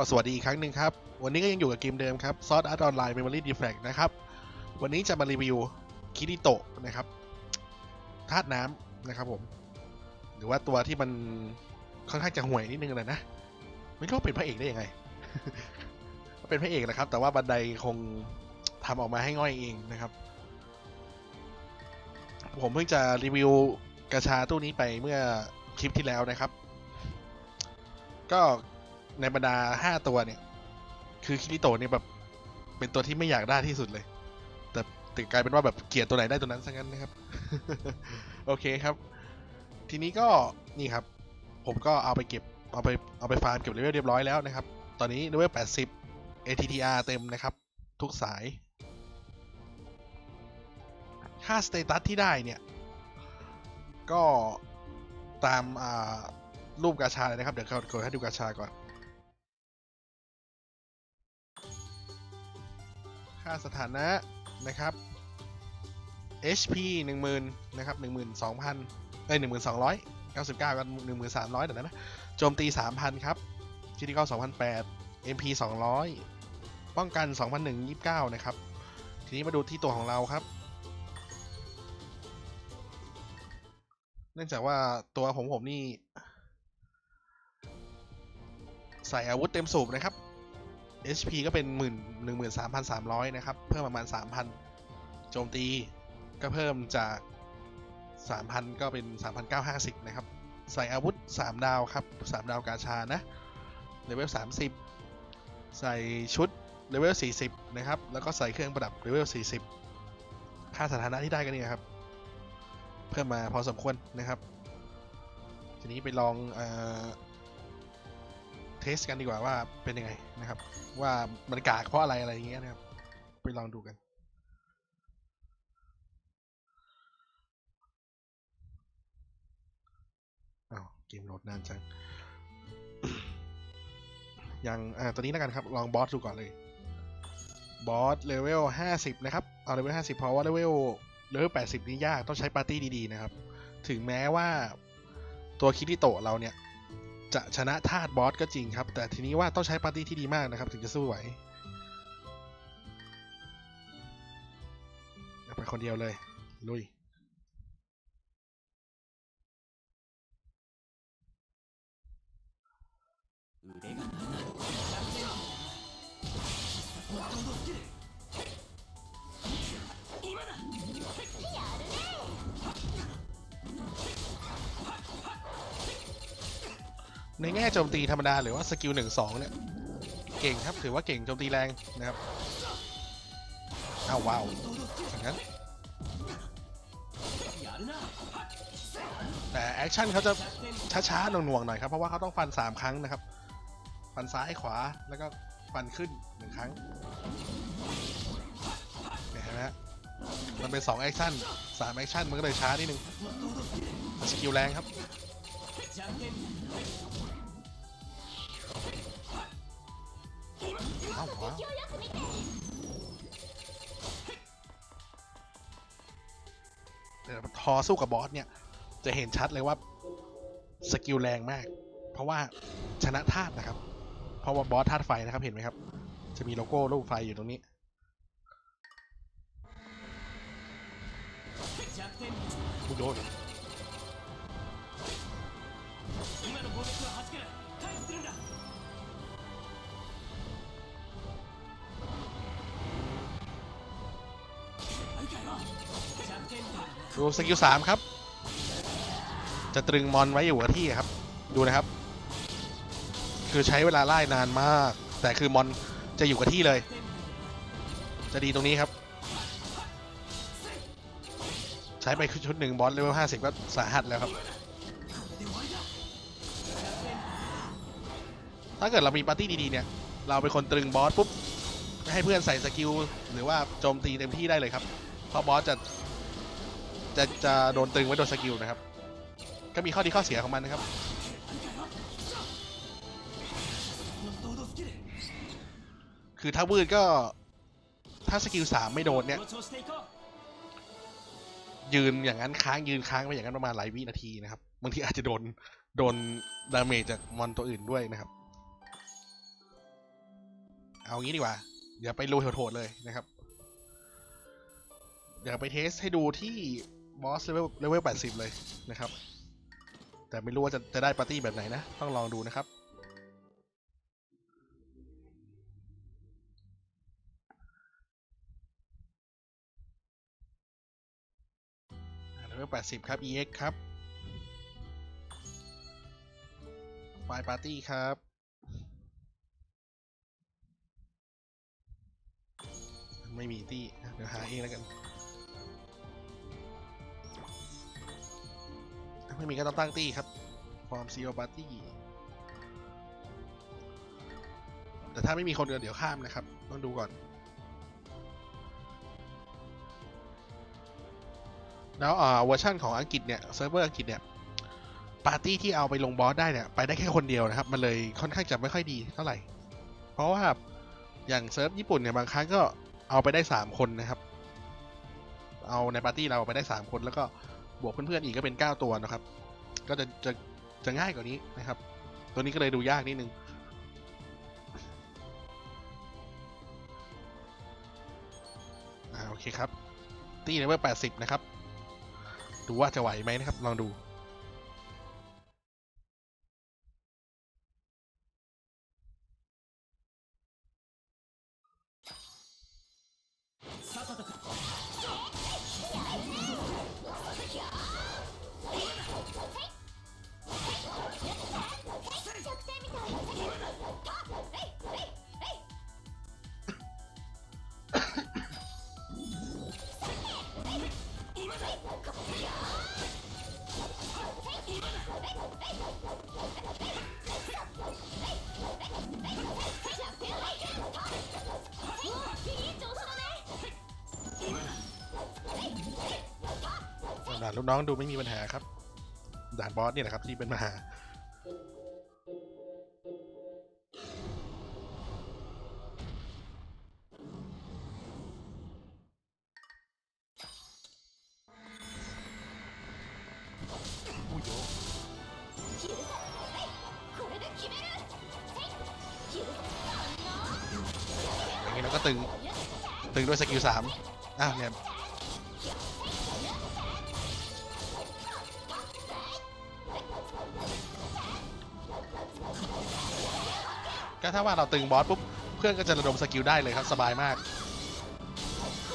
ก็สวัสดีอีกครั้งหนึ่งครับ วันนี้ก็ยังอยู่กับเกมเดิมครับซอสอาร์ตออนไลน์เมมโมรี่ดีแฟกนะครับ วันนี้จะมารีวิวคิริโตะนะครับธาตุน้ำนะครับผม หรือว่าตัวที่มันค่อนข้างจะห่วยนิดนึงเลยนะ ไม่รู้เป็นพระเอกได้ยังไง เป็นพระเอกนะครับ แต่ว่าบันไดคงทำออกมาให้ง่อยเองนะครับ ผมเพิ่งจะรีวิวกระชาตู้นี้ไปเมื่อคลิปที่แล้วนะครับ ก็ ในบรรดาห้าตัวเนี่ย คือคิริโตะเนี่ยแบบ เป็นตัวที่ไม่อยากได้ที่สุดเลย แต่แต่กลายเป็นว่าแบบเกลียดตัวไหนได้ตัวนั้นซะงั้นนะครับ โอเคครับ ทีนี้ก็นี่ครับ ผมก็เอาไปเก็บเอาไปเอาไปฟาร์มเก็บเลเวลเรียบร้อยแล้วนะครับ ตอนนี้เลเวล80 ATTR เต็มนะครับ ทุกสาย ค่าสเตตัสที่ได้เนี่ย ก็ตามอ่ารูปกาชาเลยนะครับ เดี๋ยวเขากดให้ดูกาชาก่อน ค่าสถานะนะครับ HP 10,000นะครับ12,000เอ้ย1299กัน1300เดี๋ยวนะโจมตี 3,000 ครับคิติคอล2,008 MP 200 ป้องกัน2,129 นะครับ ทีนี้มาดูที่ตัวของเราครับ เนื่องจากว่าตัวของผมนี่ ใส่อาวุธเต็มสูบนะครับ HP ก็เป็นหมื่นหนึ่งหมื่นสามพันสามร้อยนะครับ เพิ่มประมาณสามพันโจมตีก็เพิ่มจากสามพันก็เป็นสามพันเก้าห้าสิบนะครับ ใส่อาวุธสามดาวครับสามดาวกาชานะเลเวลสามสิบใส่ชุดเลเวลสี่สิบนะครับ แล้วก็ใส่เครื่องประดับเลเวลสี่สิบค่าสถานะที่ได้กันเนี่ยครับ เพิ่มมาพอสมควรนะครับ ทีนี้ไปลองอ เทสกันดีกว่าว่าเป็นยังไงนะครับ ว่ามันกากเพราะอะไรอะไรอย่างเงี้ยนะครับ ไปลองดูกันอ้าวเกมโหลดนานจังยังอ่าตัวนี้แล้วกันครับ ลองบอสดูก่อนเลยบอสเลเวล50 นะครับ เอาเลเวล50 เพราะว่าเลเวลเลเวล80 นี่ยาก ต้องใช้ปาร์ตี้ดี ๆ นะครับ ถึงแม้ว่าตัวคิริโตะเราเนี่ย จะชนะธาตุบอสก็จริงครับ แต่ทีนี้ว่าต้องใช้ปาร์ตี้ที่ดีมากนะครับ ถึงจะสู้ไหวไปคนเดียวเลย ลุย腕が7 ในแง่โจมตีธรรมดาหรือว่าสกิลหนึ่งสองเนี่ยเก่งครับถือว่าเก่งโจมตีแรงนะครับอ้าวว้าวอย่างนั้นแต่แอคชั่นเขาจะช้าๆหน่วงๆหน่อยครับเพราะว่าเขาต้องฟัน 3 ครั้งนะครับ ฟันซ้ายขวาแล้วก็ฟันขึ้นหนึ่งครั้งเห็นไหมฮะมันเป็น2แอคชั่น3แอคชั่นมันก็เลยช้านิดนึงสกิลแรงครับ じゃんけん อ้าวว้าวแต่พอสู้กับบอสเนี่ย จะเห็นชัดเลยว่าสกิลแรงมาก เพราะว่าชนะธาตุนะครับ เพราะว่าบอสธาตุไฟนะครับเห็นไหมครับ จะมีโลโก้รูปไฟอยู่ตรงนี้ 弱点 กูโดน 今の攻撃は弾けない回避するんだ ดูสกิลสามครับ จะตรึงมอนไว้อยู่กับที่ครับ ดูนะครับ คือใช้เวลาไล่นานมาก แต่คือมอนจะอยู่กับที่เลย จะดีตรงนี้ครับ ใช้ไปชุดหนึ่งบอสเลเวลห้าสิบก็สาหัสแล้วครับ ถ้าเกิดเรามีปาร์ตี้ดีๆเนี่ย เราเป็นคนตรึงบอสปุ๊บให้เพื่อนใส่สกิลหรือว่าโจมตีเต็มที่ได้เลยครับ เพราะบอสจะ จะจะโดนตึงไว้โดนสกิลนะครับ ก็มีข้อดีข้อเสียของมันนะครับ คือถ้าวืดก็ถ้าสกิลสามไม่โดนเนี่ยยืนอย่างนั้นค้างยืนค้างไปอย่างนั้นประมาณหลายวินาทีนะครับบางทีอาจจะโดนโดนดาเมจจากมอนตัวอื่นด้วยนะครับ เอางี้ดีกว่า เดี๋ยวไปลุยโหดๆเลยนะครับ เดี๋ยวไปเทสให้ดูที่ บอสเลเวลเลเวล80เลยนะครับ แต่ไม่รู้ว่าจะจะได้ปาร์ตี้แบบไหนนะ ต้องลองดูนะครับ เลเวล80ครับ EX ครับไฟปาร์ตี้ครับไม่มีตี้เดี๋ยวหาเองแล้วกัน ไม่มีก็ต้องตั้งตี้ครับฟอร์มซีโอปาร์ตี้ แต่ถ้าไม่มีคนเดินเดี๋ยวข้ามนะครับ ต้องดูก่อน แล้วเอ่อเวอร์ชันของอังกฤษเนี่ยเซิร์ฟเวอร์อังกฤษเนี่ยปาร์ตี้ที่เอาไปลงบอสได้เนี่ยไปได้แค่คนเดียวนะครับ มันเลยค่อนข้างจะไม่ค่อยดีเท่าไหร่ เพราะว่าอย่างเซิร์ฟญี่ปุ่นเนี่ยบางครั้งก็เอาไปได้สามคนนะครับ เอาในปาร์ตี้เราไปได้สามคนแล้วก็ บวกเพื่อนๆอีกก็เป็นเก้าตัวนะครับ ก็จะจะจะง่ายกว่านี้นะครับ ตัวนี้ก็เลยดูยากนิดนึงอ่าโอเคครับ ตีเลเวล80 นะครับ ดูว่าจะไหวไหมนะครับ ลองดู นลูกน้องดูไม่มีปัญหาครับ ด่านบอสเนี่ยแหละครับที่เป็นปัญหาอย่างนี้เราก็ตึง ตึงด้วยสกิลสามอ้าวเนี่ย ก็ถ้าว่าเราตึงบอสปุ๊บเพื่อนก็จะระดมสกิลได้เลยครับสบายมาก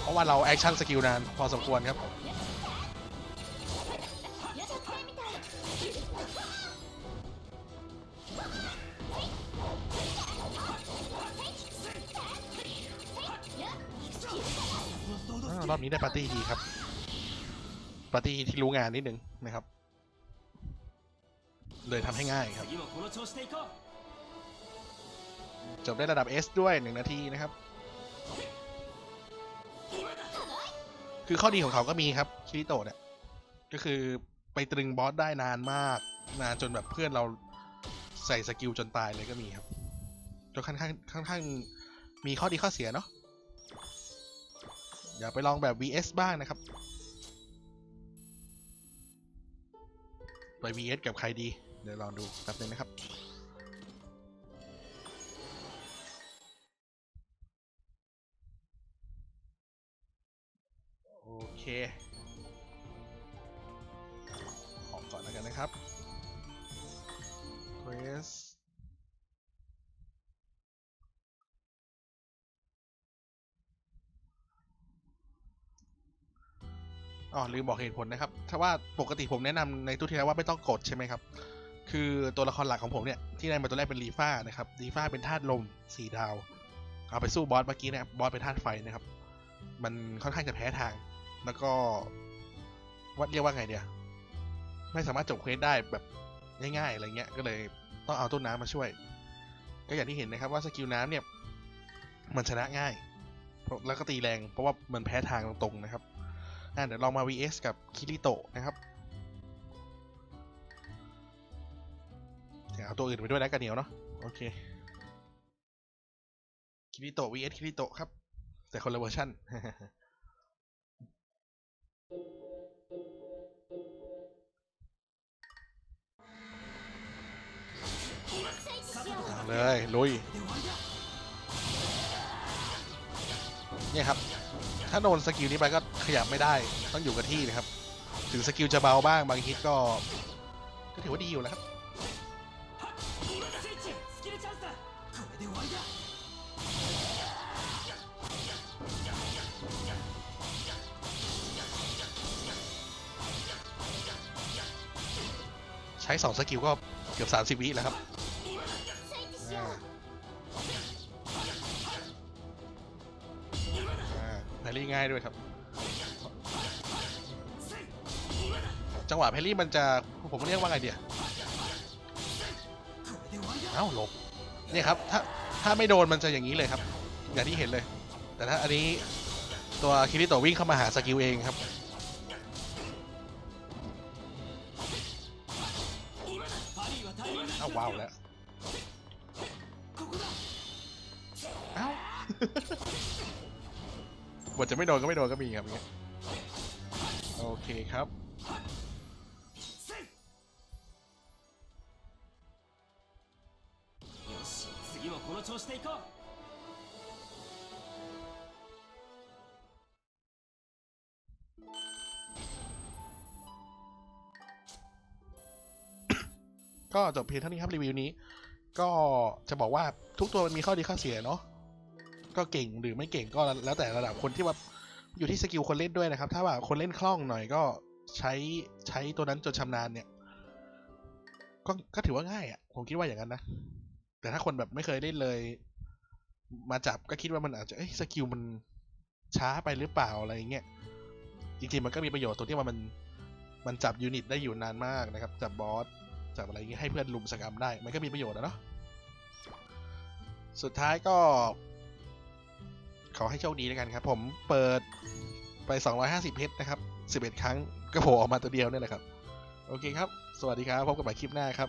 เพราะว่าเราแอคชั่นสกิลนานพอสมควรครับอ้าวรอบนี้ได้ปาร์ตี้ดีครับ ปาร์ตี้ที่รู้งานนิดนึงนะครับ เลยทำให้ง่ายครับ บได้ระดับ S ด้วย 1 นาทีนะครับ คือข้อดีของเขาก็มีครับคิริโตะเนี่ย ก็คือไปตรึงบอสได้นานมาก นานจนแบบเพื่อนเราใส่สกิลจนตายเลยก็มีครับก็ค่อนข้างค่อนข้างมีข้อดีข้อเสียเนาะเดี๋ยวไปลองแบบ VS บ้างนะครับ ไป VS กับใครดี เดี๋ยวลองดูแป๊บนึงนะครับ อเคออกก่อนแล้วกันนะครับ Quest อ๋อลืมบอกเหตุผลนะครับ ถ้าว่าปกติผมแนะนำในตู้ที่แล้วว่าไม่ต้องกดใช่ไหมครับ คือตัวละครหลักของผมเนี่ย ที่ได้มาตัวแรกเป็นลีฟ้านะครับลีฟ้าเป็นธาตุลมสี่ดาว เอาไปสู้บอสเมื่อกี้นะครับบอสเป็นธาตุไฟนะครับ มันค่อนข้างจะแพ้ทาง แล้วก็วัดเรียกว่าไงเดียไม่สามารถจบเควสได้แบบง่ายๆอะไรเงี้ย ก็เลยต้องเอาต้นน้ำมาช่วย ก็อย่างที่เห็นนะครับว่าสกิลน้ำเนี่ย มันชนะง่าย แล้วก็ตีแรงเพราะว่ามันแพ้ทางตรงๆนะครับอะเดี๋ยวลองมา vs กับคิริโตะนะครับเดี๋ยวเอาตัวอื่นไปด้วยนะกันเหนียวเนาะโอเคคิริโตะ vs คิริโตะครับ แต่คนละเวอร์ชัน เลย ลุย เนี่ยครับ ถ้าโดนสกิลนี้ไปก็ขยับไม่ได้ ต้องอยู่กับที่นะครับ ถึงสกิลจะเบาบ้างบางฮิตก็ ก็ถือว่าดีอยู่แล้วครับใช้ 2 สกิลก็เกือบ 30 วิแล้วครับ ง่ายด้วยครับ จังหวะเพลี่มันจะผมเรียกว่าไงเดียเอ้าหลบเนี่ยครับถ้าถ้าไม่โดนมันจะอย่างนี้เลยครับ อย่างที่เห็นเลย แต่ถ้าอันนี้ตัวคิริโตวิ่งเข้ามาหาสกิลเองครับเอ้าว้าวแล้วเอ้า ว่าจะไม่โดนก็ไม่โดนก็มีครับเงี้ยโอเคครับก็จบเพียงเท่านี้ครับรีวิวนี้ ก็จะบอกว่าทุกตัวมันมีข้อดีข้อเสียเนาะ ก็เก่งหรือไม่เก่งก็แล้วแต่ระดับคนที่ว่าอยู่ที่สกิลคนเล่นด้วยนะครับ ถ้าว่าคนเล่นคล่องหน่อยก็ใช้ใช้ตัวนั้นจนชำนาญเนี่ย ก็ก็ถือว่าง่ายอะ่ะผมคิดว่าอย่างนั้นนะ แต่ถ้าคนแบบไม่เคยเล่นเลย มาจับก็คิดว่ามันอาจจะเอ้ยสกิลมันช้าไปหรือเปล่าอะไรอย่างเงี้ยจริงๆมันก็มีประโยชน์ตรงที่ว่ามันมันจับยูนิตได้อยู่นานมากนะครับ จับบอสจับอะไรอย่างงี้ยให้เพื่อนลุมสกรรมได้ มันก็มีประโยชน์นะเนาะสุดท้ายก็ ขอให้โชคดีแล้วกันครับ ผมเปิดไป 250เพชรนะครับ 11 ครั้งก็โผล่ออกมาตัวเดียวเนี่ยแหละครับ โอเคครับ สวัสดีครับ พบกันใหม่คลิปหน้าครับ